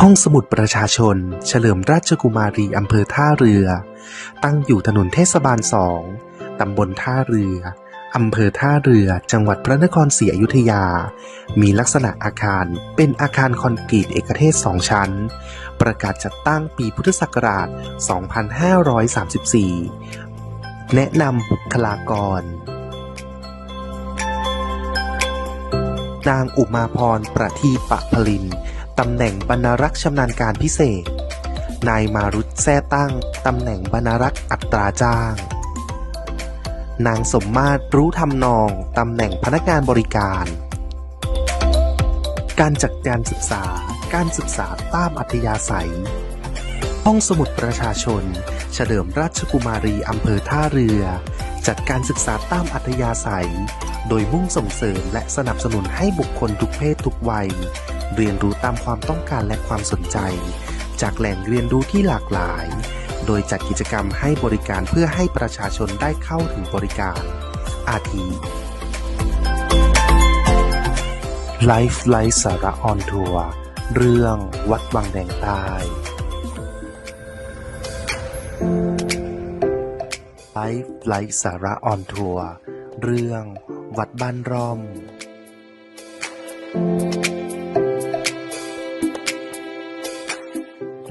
ห้องสมุดประชาชน เฉลิมราชกุมารีอำเภอท่าเรือ ตั้งอยู่ถนนเทศบาลสองตำบลท่าเรืออำเภอท่าเรือ จังหวัดพระนครศรีอยุธยา มีลักษณะอาคาร เป็นอาคารคอนกรีตเอกเทศสองชั้น ประกาศจัดตั้งปีพุทธศักราช 2534 แนะนำบุคลากร นางอุมาพรประทีปะพลิน ตำแหน่งบรรณารักษ์ชำนาญการพิเศษ นายมารุตแท้ตั้ง ตำแหน่งบรรณารักษ์อัตราจ้าง นางสมมาตรรู้ทำนอง ตำแหน่งพนักงานบริการ การจัดการศึกษา การศึกษาตามอัธยาศัย ห้องสมุดประชาชน เฉลิมราชกุมารีอำเภอท่าเรือ จัดการศึกษาตามอัธยาศัย โดยมุ่งส่งเสริมและสนับสนุนให้บุคคลทุกเพศทุกวัย เรียนรู้ตามความต้องการและความสนใจ จากแหล่งเรียนรู้ที่หลากหลาย โดยจัดกิจกรรมให้บริการเพื่อให้ประชาชนได้เข้าถึงบริการ อาทิไลฟ์ไลฟ์สาระออนทัวร์เรื่องวัดวังแดงใต้ ไลฟ์ไลฟ์สาระออนทัวร์ เรื่อง วัดบ้านร่อม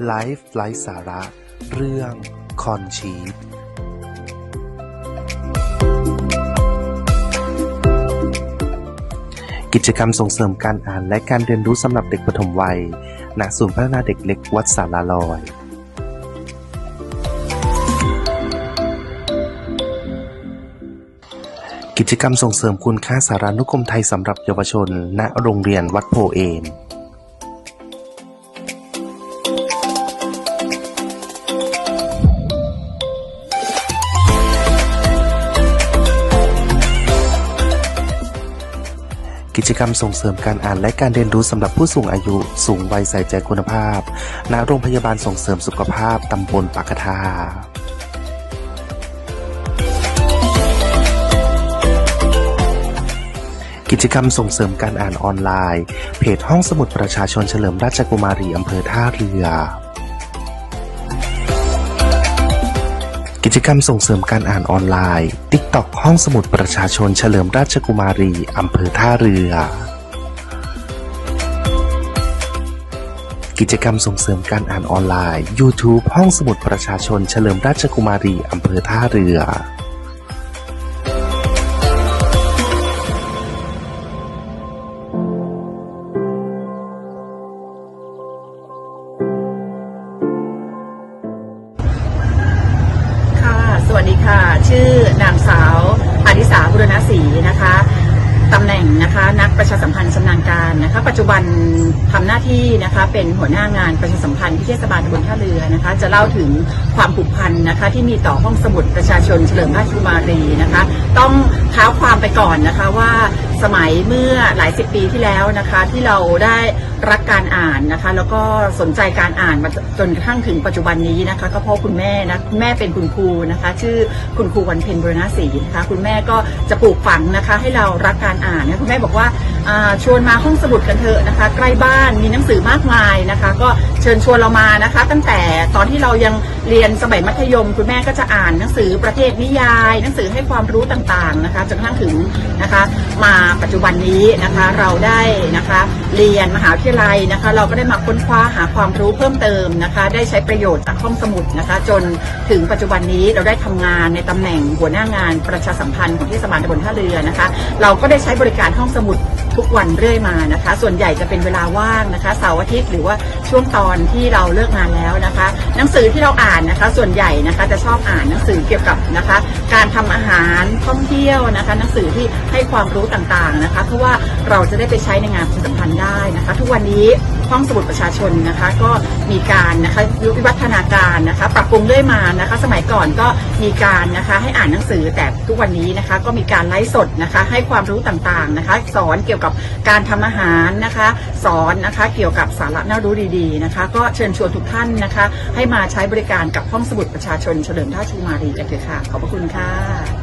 ไลฟ์ไลฟ์สาระ เรื่อง คอนชีตกิจกรรมส่งเสริมการอ่านและการเรียนรู้สำหรับเด็กปฐมวัย ณ ศูนย์พัฒนาเด็กเล็กวัดสาราลอย กิจกรรมส่งเสริมคุณค่าสารานุกรมไทยสำหรับเยาวชน ณ โรงเรียนวัดโพเอม กิจกรรมส่งเสริมการอ่านและการเรียนรู้สำหรับผู้สูงอายุ สูงวัยใส่ใจคุณภาพ ณ โรงพยาบาลส่งเสริมสุขภาพตำบลปากกทา กิจกรรมส่งเสริมการอ่านออนไลน์ เพจห้องสมุดประชาชนเฉลิมราชกุมารีอำเภอท่าเรือ กิจกรรมส่งเสริมการอ่านออนไลน์ TikTok ห้องสมุดประชาชนเฉลิมราชกุมารีอำเภอท่าเรือกิจกรรมส่งเสริมการอ่านออนไลน์ YouTube ห้องสมุดประชาชนเฉลิมราชกุมารีอำเภอท่าเรือ ค่ะ ชื่อนางสาวอาริสาบุรณศรีนะคะตำแหน่งนะคะนักประชาสัมพันธ์ชำนาญการนะคะปัจจุบันทำหน้าที่นะคะเป็นหัวหน้างานประชาสัมพันธ์ที่เทศบาลตำบลท่าเรือนะคะ จะเล่าถึงความผูกพันนะคะที่มีต่อห้องสมุดประชาชนเฉลิมราชกุมารีนะคะ ต้องเท้าความไปก่อนนะคะว่าสมัยเมื่อหลายสิบปีที่แล้วนะคะที่เราได้ รักการอ่านนะคะ แล้วก็สนใจการอ่านมาจนกระทั่งถึงปัจจุบันนี้นะคะ ก็เพราะคุณแม่นะแม่เป็นคุณครูนะคะ ชื่อคุณครูวันเพ็ญบุรณศรีนะคะ คุณแม่ก็จะปลูกฝังนะคะ ให้เรารักการอ่านนะคุณแม่บอกว่าอ่าชวนมาห้องสมุดกันเถอะนะคะ ใกล้บ้านมีหนังสือมากมายนะคะ ก็เชิญชวนเรามานะคะ ตั้งแต่ตอนที่เรายังเรียนสมัยมัธยม คุณแม่ก็จะอ่านหนังสือประเภทนิยาย หนังสือให้ความรู้ต่างๆนะคะจนกระทั่งถึงนะคะ มาปัจจุบันนี้นะคะเราได้นะคะ เรียนมหาวิทยาลัยนะคะ เราก็ได้มาค้นคว้าหาความรู้เพิ่มเติมนะคะ ได้ใช้ประโยชน์จากห้องสมุดนะคะ จนถึงปัจจุบันนี้เราได้ทำงานในตำแหน่งหัวหน้างานประชาสัมพันธ์ของเทศบาลตำบลท่าเรือนะคะ เราก็ได้ใช้บริการห้องสมุดทุกวันเรื่อยมานะคะ ส่วนใหญ่จะเป็นเวลาว่างนะคะเสาร์อาทิตย์หรือว่าช่วงตอนที่เราเลิกงานแล้วนะคะ หนังสือที่เราอ่านนะคะ ส่วนใหญ่นะคะจะชอบอ่านหนังสือเกี่ยวกับนะคะ การทำอาหารท่องเที่ยวนะคะ หนังสือที่ให้ความรู้ต่างๆนะคะ เพราะว่าเราจะได้ไปใช้ในงานประชาสัมพันธ์ได้นะคะ ทุกวันนี้ห้องสมุดประชาชนนะคะก็มีการนะคะวิวัฒนาการนะคะปรับปรุงเรื่อยมานะคะ สมัยก่อนก็มีการนะคะให้อ่านหนังสือแต่ทุกวันนี้นะคะก็มีการไลฟ์สดนะคะให้ความรู้ต่างๆนะคะ สอนเกี่ยวกับการทำอาหารนะคะ สอนนะคะเกี่ยวกับสาระน่ารู้ดีๆนะคะ ก็เชิญชวนทุกท่านนะคะ ให้มาใช้บริการกับห้องสมุดประชาชนเฉลิมราชกุมารีกันเถอะค่ะขอบพระคุณค่ะ